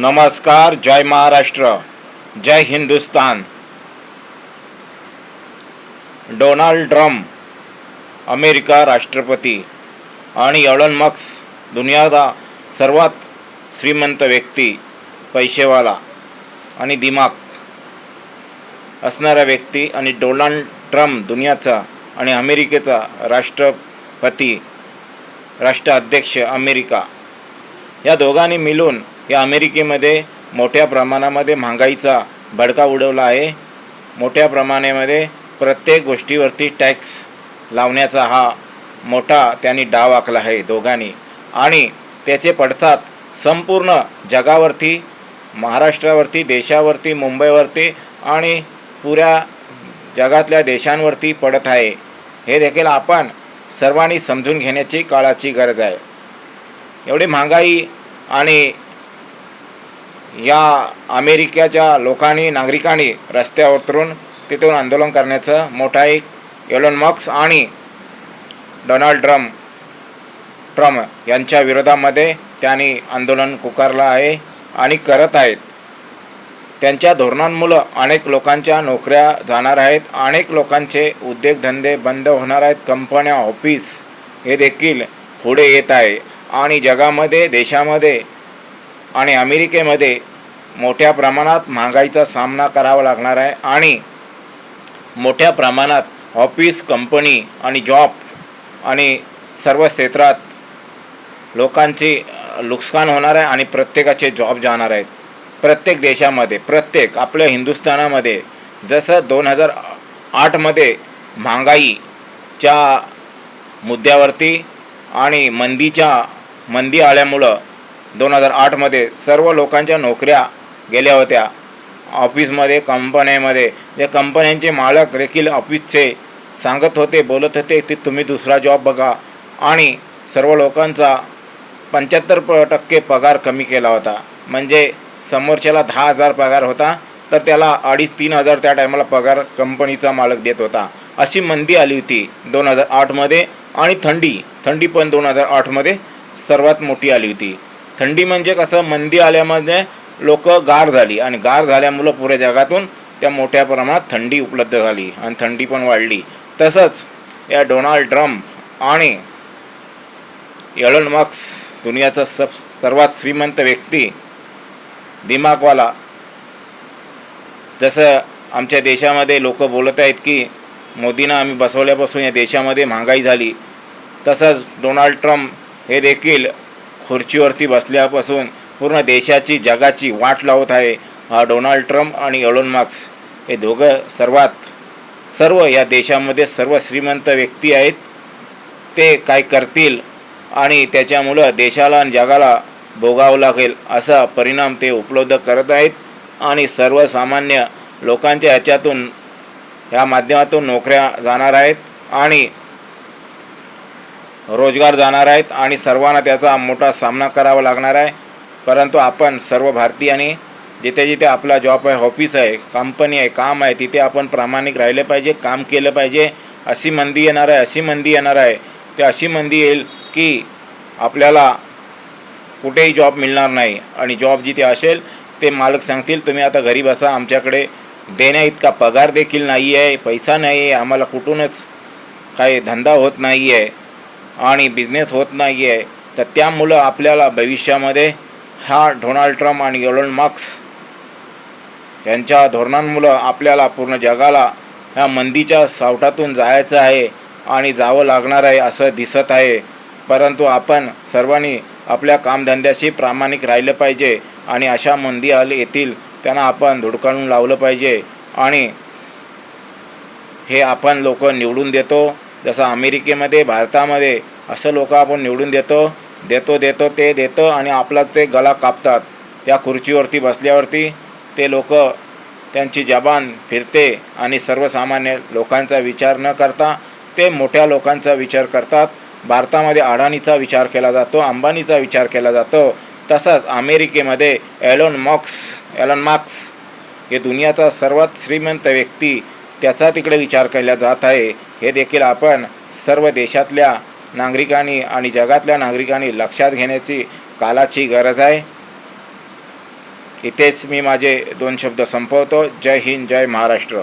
नमस्कार जय महाराष्ट्र जय हिंदुस्तान. डोनाल्ड ट्रम्प अमेरिका राष्ट्रपती आणि एलन मक्स दुनियाचा सर्वात श्रीमंत व्यक्ती पैसेवाला आणि दिमाग असणारा व्यक्ती आणि डोनाल्ड ट्रम्प दुनियाचा आणि अमेरिकेचा राष्ट्रपती राष्ट्राध्यक्ष अमेरिका. या दोघांनी मिळून या अमेरिकेमध्ये मोठ्या प्रमाणामध्ये महागाईचा भडका उडवला आहे. मोठ्या प्रमाणामध्ये प्रत्येक गोष्टीवरती टॅक्स लावण्याचा हा मोठा त्यांनी डाव आखला आहे दोघांनी. आणि त्याचे पडसाद संपूर्ण जगावरती महाराष्ट्रावरती देशावरती मुंबईवरती आणि पुऱ्या जगातल्या देशांवरती पडत आहे. हे देखील आपण सर्वांनी समजून घेण्याची काळाची गरज आहे. एवढी महागाई आणि या अमेरिकेच्या लोकांनी नागरिकांनी रस्त्यावर उतरून तिथून आंदोलन करण्याचं मोठा एक एलोन मक्स आणि डोनाल्ड ट्रम्प ट्रम्प यांच्या विरोधामध्ये त्यांनी आंदोलन पुकारलं आहे आणि करत आहेत. त्यांच्या धोरणांमुळं अनेक लोकांच्या नोकऱ्या जाणार आहेत अनेक लोकांचे उद्योगधंदे बंद होणार आहेत कंपन्या ऑफिस हे देखील पुढे येत आहे आणि जगामध्ये देशामध्ये आणि अमेरिकेमध्ये मोठ्या प्रमाणात महागाईचा सामना करावा लागणार आहे आणि मोठ्या प्रमाणात ऑफिस कंपनी आणि जॉब आणि सर्व क्षेत्रात लोकांची नुकसान होणार आहे आणि प्रत्येकाचे जॉब जाणार आहेत. प्रत्येक देशामध्ये प्रत्येक आपल्या हिंदुस्थानामध्ये जसं दोन हजार आठमध्ये महागाईच्या मुद्द्यावरती आणि मंदीच्या मंदी आल्यामुळं दोन हजार आठमध्ये सर्व लोकांच्या नोकऱ्या गेल्या होत्या. ऑफिसमध्ये कंपन्यामध्ये जे कंपन्यांचे मालक देखील ऑफिसचे सांगत होते बोलत होते की तुम्ही दुसरा जॉब बघा. आणि सर्व लोकांचा पंच्याहत्तर प टक्के पगार कमी केला होता. म्हणजे समोरच्याला दहा हजार पगार होता तर त्याला अडीच तीन हजार त्या टायमाला पगार कंपनीचा मालक देत होता. अशी मंदी आली होती दोन हजार आठमध्ये आणि थंडी थंडी पण दोन हजार आठमध्ये सर्वात मोठी आली होती. थंडी म्हणजे कसं मंदी आल्यामध्ये लोक गार झाली आणि गार झाल्यामुळं पुऱ्या जगातून त्या मोठ्या प्रमाणात थंडी उपलब्ध झाली आणि थंडी पण वाढली. तसंच या डोनाल्ड ट्रम्प आणि एलन मक्स दुनियाचा सब सर्वात श्रीमंत व्यक्ती दिमागवाला जसं आमच्या देशामध्ये लोक बोलत आहेत की मोदींना आम्ही बसवल्यापासून या देशामध्ये महागाई झाली. तसंच डोनाल्ड ट्रम्प हे देखील खुर्चीवरती बसल्यापासून पूर्ण देशाची जगाची वाट लावत आहे हा डोनाल्ड ट्रम्प आणि एलोन मार्क्स हे दोघं सर्वात सर्व या देशामध्ये सर्व श्रीमंत व्यक्ती आहेत. ते काय करतील आणि त्याच्यामुळं देशाला आणि जगाला भोगावं लागेल असा परिणाम ते उपलब्ध करत आहेत. आणि सर्वसामान्य लोकांच्या ह्याच्यातून ह्या माध्यमातून नोकऱ्या जाणार आहेत. आणि रोजगार जाणार आहेत आणि सर्वांना त्याचा मोठा सामना करावा लागणार आहे. परंतु आपण सर्व भारतीयांनी जिथे जिथे आपला जॉब आहे ऑफिस आहे कंपनी आहे काम आहे तिथे आपण प्रामाणिक राहिले पाहिजे काम केलं पाहिजे. अशी मंदी येणार आहे अशी मंदी येणार आहे. ते अशी मंदी येईल की आपल्याला कुठेही जॉब मिळणार नाही. आणि जॉब जिथे असेल ते मालक सांगतील तुम्ही आता घरी बसा आमच्याकडे देण्या इतका पगार देखील नाही आहे पैसा नाही आहे आम्हाला कुठूनच काही धंदा होत नाही आहे आणि बिझनेस होत नाही आहे तर त्यामुळं आपल्याला भविष्यामध्ये हा डोनाल्ड ट्रम्प आणि एलोन मार्क्स यांच्या धोरणांमुळं आपल्याला पूर्ण जगाला ह्या मंदीच्या सावटातून जायचं आहे आणि जावं लागणार आहे असं दिसत आहे. परंतु आपण सर्वांनी आपल्या कामधंद्याशी प्रामाणिक राहिलं पाहिजे आणि अशा मंदी आले येतील त्यांना आपण धुडकाळून लावलं पाहिजे. आणि हे आपण लोक निवडून देतो. जसं अमेरिकेमध्ये भारतामध्ये असं लोक आपण निवडून देतो देतो देतो ते देतो आणि आपला ते गला कापतात. त्या खुर्चीवरती बसल्यावरती ते लोक त्यांची जबान फिरते आणि सर्वसामान्य लोकांचा विचार न करता ते मोठ्या लोकांचा विचार करतात. भारतामध्ये अडाणीचा विचार केला जातो अंबानीचा विचार केला जातो. तसंच अमेरिकेमध्ये एलोन मॉक्स एलन मार्क्स हे दुनियाचा सर्वात श्रीमंत व्यक्ती त्याचा तिकडे विचार केला जात आहे. हे देखील आपण सर्व देशातल्या नागरिकांनी आणि जगातल्या नागरिकांनी लक्षात घेण्याची कालाची गरज आहे. इथेच मी माझे दोन शब्द संपवतो. जय हिंद जय महाराष्ट्र.